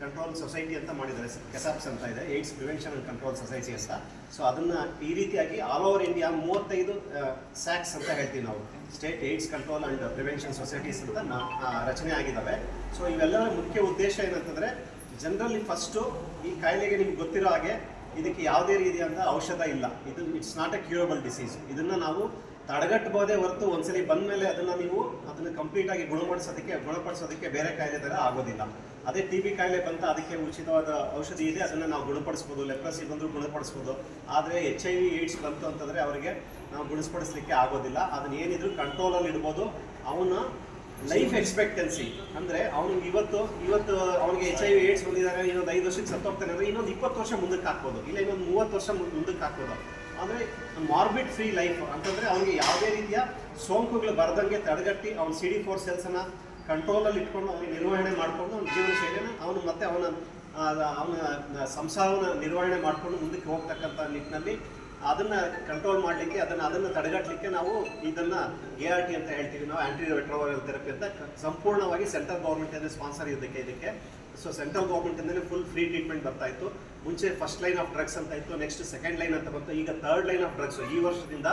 Control society ಅಂತ ಮಾಡಿದ್ದಾರೆ KSAPS ಅಂತ ಇದೆ AIDS prevention and control society ಅಂತ. ಸೊ ಅದನ್ನ ಈ ರೀತಿಯಾಗಿ ಆಲ್ ಓವರ್ ಇಂಡಿಯಾ ಮೂವತ್ತೈದು ಸ್ಯಾಕ್ಸ್ ಅಂತ ಹೇಳ್ತೀವಿ ನಾವು. State AIDS control and prevention societies ಅಂತ ರಚನೆ ಆಗಿದ್ದಾವೆ ಸೊ ಇವೆಲ್ಲರ ಮುಖ್ಯ ಉದ್ದೇಶ ಏನಂತಂದ್ರೆ ಜನರಲಿ ಫಸ್ಟು ಈ ಕಾಯಿಲೆಗೆ ನಿಮ್ಗೆ ಗೊತ್ತಿರೋ ಹಾಗೆ ಇದಕ್ಕೆ ಯಾವುದೇ ರೀತಿಯಾದ ಔಷಧ ಇಲ್ಲ. ಇದು it's not a curable disease ಇದನ್ನ ನಾವು ತಡೆಗಟ್ಟಬಹುದೇ ಹೊರತು ಒಂದ್ಸಲಿ ಬಂದ್ಮೇಲೆ ಅದನ್ನ ನೀವು ಅದನ್ನ ಕಂಪ್ಲೀಟ್ ಆಗಿ ಗುಣಪಡಿಸೋದಕ್ಕೆ ಗುಣಪಡಿಸೋದಕ್ಕೆ ಬೇರೆ ಕಾಯಿಲೆ ತರ ಆಗೋದಿಲ್ಲ. ಅದೇ ಟಿ ಬಿ ಕಾಯಿಲೆ ಬಂತ, ಅದಕ್ಕೆ ಉಚಿತವಾದ ಔಷಧಿ ಇದೆ, ಅದನ್ನ ನಾವು ಗುಣಪಡಿಸ್ಬೋದು ಲೆಪ್ರಸಿ ಬಂದರೂ ಗುಣಪಡಿಸ್ಬೋದು. ಆದರೆ ಎಚ್ ಐ ವಿ ಏಡ್ಸ್ ಬಂತು ಅಂತಂದ್ರೆ ಅವರಿಗೆ ನಾವು ಗುಣಪಡಿಸಲಿಕ್ಕೆ ಆಗೋದಿಲ್ಲ. ಅದನ್ನ ಏನಿದ್ರು ಕಂಟ್ರೋಲಲ್ಲಿ ಇಡ್ಬೋದು. ಅವನ ಲೈಫ್ ಎಕ್ಸ್ಪೆಕ್ಟೆನ್ಸಿ ಅಂದ್ರೆ ಅವನಿಗೆ ಇವತ್ತು ಇವತ್ತು ಅವ್ನಿಗೆ ಎಚ್ ಐ ವಿ ಏಡ್ಸ್ ಬಂದಿದ್ದಾರೆ, ಇನ್ನೊಂದು ಐದು ವರ್ಷಕ್ಕೆ ಸತ್ತೋಗ್ತಾನೆ ಅಂದ್ರೆ ಇನ್ನೊಂದು ಇಪ್ಪತ್ತು ವರ್ಷ ಮುಂದಕ್ಕೆ ಹಾಕ್ಬೋದು. ಇಲ್ಲ ಇನ್ನೊಂದು ಮೂವತ್ತು ವರ್ಷ ಮುಂದ್- ಮುಂದಕ್ಕೆ ಹಾಕ್ಬೋದು. ಅಂದ್ರೆ ಮಾರ್ಬಿಡ್ ಫ್ರೀ ಲೈಫ್ ಅಂತಂದ್ರೆ ಅವನಿಗೆ ಯಾವುದೇ ರೀತಿಯ ಸೋಂಕುಗಳು ಬರದಂಗೆ ತಡೆಗಟ್ಟಿ ಅವ್ನ ಸಿ ಡಿ ಫೋರ್ ಸೆಲ್ಸನ್ನು ಕಂಟ್ರೋಲಲ್ಲಿ ಇಟ್ಕೊಂಡು ಅವ್ನಿಗೆ ನಿರ್ವಹಣೆ ಮಾಡಿಕೊಂಡು ಅವನ ಜೀವನ ಶೈಲಿನ ಅವನು ಮತ್ತೆ ಅವನ ಅವನ ಸಂಸಾರವನ್ನು ನಿರ್ವಹಣೆ ಮಾಡಿಕೊಂಡು ಮುಂದಕ್ಕೆ ಹೋಗ್ತಕ್ಕಂಥ ನಿಟ್ಟಿನಲ್ಲಿ ಅದನ್ನ ಕಂಟ್ರೋಲ್ ಮಾಡಲಿಕ್ಕೆ, ಅದನ್ನ ಅದನ್ನ ತಡೆಗಟ್ಟಲಿಕ್ಕೆ ನಾವು ಇದನ್ನ ಎ ಆರ್ ಟಿ ಅಂತ ಹೇಳ್ತೀವಿ. ನಾವು ಆಂಟಿ ರೆಟ್ರೋವೈರಲ್ ಥೆರಪಿ ಅಂತ ಸಂಪೂರ್ಣವಾಗಿ ಸೆಂಟ್ರಲ್ ಗೌರ್ಮೆಂಟಿಂದ ಸ್ಪಾನ್ಸರ್ ಇದಕ್ಕೆ. ಇದಕ್ಕೆ ಸೊ ಸೆಂಟ್ರಲ್ ಗೌರ್ಮೆಂಟಿಂದಲೇ ಫುಲ್ ಫ್ರೀ ಟ್ರೀಟ್ಮೆಂಟ್ ಬರ್ತಾ ಇತ್ತು. ಮುಂಚೆ ಫಸ್ಟ್ ಲೈನ್ ಆಫ್ ಡ್ರಗ್ಸ್ ಅಂತ ಇತ್ತು ನೆಕ್ಸ್ಟ್ ಸೆಕೆಂಡ್ ಲೈನ್ ಅಂತ ಬಂತು. ಈಗ ಥರ್ಡ್ ಲೈನ್ ಆಫ್ ಡ್ರಗ್ಸ್ ಈ ವರ್ಷದಿಂದ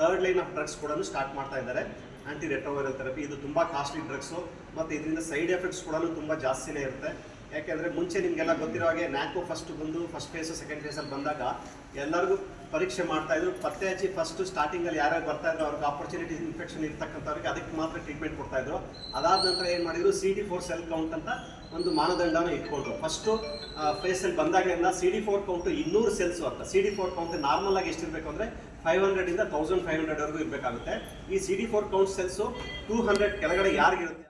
ಥರ್ಡ್ ಲೈನ್ ಆಫ್ ಡ್ರಗ್ಸ್ ಕೂಡ ಸ್ಟಾರ್ಟ್ ಮಾಡ್ತಾ ಇದ್ದಾರೆ. ಆಂಟಿ ರೆಟ್ರೋವೈರಲ್ ಥೆರಪಿ ಇದು ತುಂಬಾ ಕಾಸ್ಟ್ಲಿ ಡ್ರಗ್ಸು ಮತ್ತು ಇದರಿಂದ ಸೈಡ್ ಎಫೆಕ್ಟ್ಸ್ ಕೂಡ ತುಂಬಾ ಜಾಸ್ತಿನೇ ಇರುತ್ತೆ. ಯಾಕೆಂದ್ರೆ ಮುಂಚೆ ನಿಮಗೆಲ್ಲ ಗೊತ್ತಿರೋ ಹಾಗೆ ನ್ಯಾಕೋ ಫಸ್ಟ್ ಬಂದು ಫಸ್ಟ್ ಫೇಸ್ ಸೆಕೆಂಡ್ ಅಲ್ಲಿ ಬಂದಾಗ ಎಲ್ಲರಿಗೂ ಪರೀಕ್ಷೆ ಮಾಡ್ತಾ ಇದ್ರು. ಪತ್ತೆ ಹಚ್ಚಿ ಫಸ್ಟ್ ಸ್ಟಾರ್ಟಿಂಗಲ್ಲಿ ಯಾರ್ಯಾರು ಬರ್ತಾ ಇದ್ರು, ಅವ್ರಿಗೆ ಆಪರ್ಚುನಿಟಿ ಇನ್ಫೆಕ್ಷನ್ ಇರ್ತಕ್ಕಂಥವ್ರಿಗೆ ಅದಕ್ಕೆ ಮಾತ್ರ ಟ್ರೀಟ್ಮೆಂಟ್ ಕೊಡ್ತಾ ಇದ್ರು. ಅದಾದ ನಂತರ ಏನು ಮಾಡಿದ್ರು? C D four cell count ಅಂತ ಒಂದು ಮಾನದಂಡನ ಇಟ್ಕೊಂಡ್ರು. ಫಸ್ಟು ಅಲ್ಲಿ ಬಂದಾಗಲಿಂದ ಸಿ ಡಿ ಫೋರ್ ಕೌಂಟು ಇನ್ನೂರು ಸೆಲ್ಸು ಅಂತ C D four count normal ಆಗಿ ಎಷ್ಟಿರಬೇಕು ಅಂದರೆ ಫೈವ್ ಹಂಡ್ರೆಡಿಂದ ತೌಸಂಡ್ ಫೈವ್ ಹಂಡ್ರೆಡ್ವರೆಗೂ ಇರಬೇಕಾಗುತ್ತೆ. ಈ C D four count cells two hundred ಕೆಳಗಡೆ ಯಾರಿಗಿರುತ್ತೆ?